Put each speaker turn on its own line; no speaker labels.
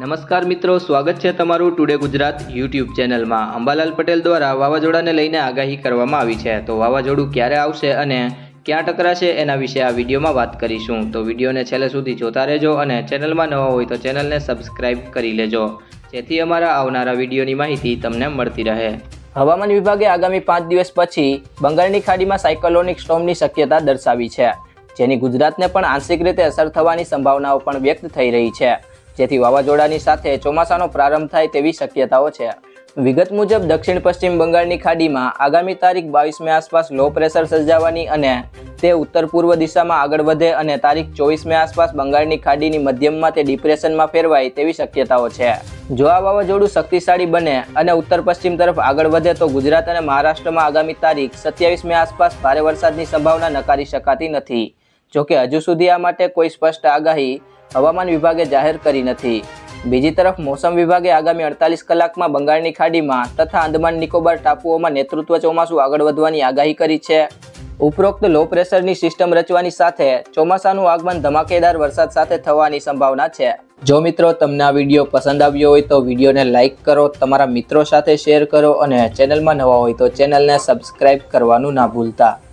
નમસ્કાર મિત્રો, સ્વાગત છે તમારું ટુડે ગુજરાત યુટ્યુબ ચેનલમાં. અંબાલાલ પટેલ દ્વારા વાવાઝોડાને લઈને આગાહી કરવામાં આવી છે. તો વાવાઝોડું ક્યારે આવશે અને ક્યાં ટકરાશે એના વિશે આ વિડીયોમાં વાત કરીશું. તો વિડીયોને છેલ્લે સુધી જોતા રહેજો અને ચેનલમાં નવા હોય તો ચેનલને સબસ્ક્રાઇબ કરી લેજો. જેથી અમારા આવનારા વિડીયોની માહિતી તમને મળતી રહે. હવામાન વિભાગે આગામી પાંચ દિવસ પછી બંગાળની ખાડીમાં સાયકલોનિક સ્ટોર્મની શક્યતા દર્શાવી છે, જેની ગુજરાતને પણ આંશિક રીતે અસર થવાની સંભાવનાઓ પણ વ્યક્ત થઈ રહી છે. જેથી વાવાઝોડાની સાથે ચોમાસાનો પ્રારંભ થાય તેવી શક્યતાઓ છે. વિગત મુજબ, દક્ષિણ પશ્ચિમ બંગાળની ખાડીમાં આગામી તારીખ બાવીસમી આસપાસ લો પ્રેશર સર્જાવાની અને તે ઉત્તર પૂર્વ દિશામાં આગળ વધે અને તારીખ ચોવીસમી આસપાસ બંગાળની ખાડીની મધ્યમમાં તે ડિપ્રેશનમાં ફેરવાય તેવી શક્યતાઓ છે. જો આ વાવાઝોડું શક્તિશાળી બને અને ઉત્તર પશ્ચિમ તરફ આગળ વધે તો ગુજરાત અને મહારાષ્ટ્રમાં આગામી તારીખ સત્યાવીસમી આસપાસ ભારે વરસાદની સંભાવના નકારી શકાતી નથી. જોકે હજુ સુધી આ માટે કોઈ સ્પષ્ટ આગાહી હવામાન વિભાગે જાહેર કરી નથી. બીજી તરફ, મોસમ વિભાગે આગામી અડતાલીસ કલાકમાં બંગાળની ખાડીમાં તથા અંદમાન નિકોબાર ટાપુઓમાં નેતૃત્વ ચોમાસું આગળ વધવાની આગાહી કરી છે. ઉપરોક્ત લો પ્રેશરની સિસ્ટમ રચવાની સાથે ચોમાસાનું આગમન ધમાકેદાર વરસાદ સાથે થવાની સંભાવના છે. જો મિત્રો તમને આ વીડિયો પસંદ આવ્યો હોય તો વિડીયોને લાઇક કરો, તમારા મિત્રો સાથે શેર કરો અને ચેનલમાં નવા હોય તો ચેનલને સબસ્ક્રાઈબ કરવાનું ના ભૂલતા.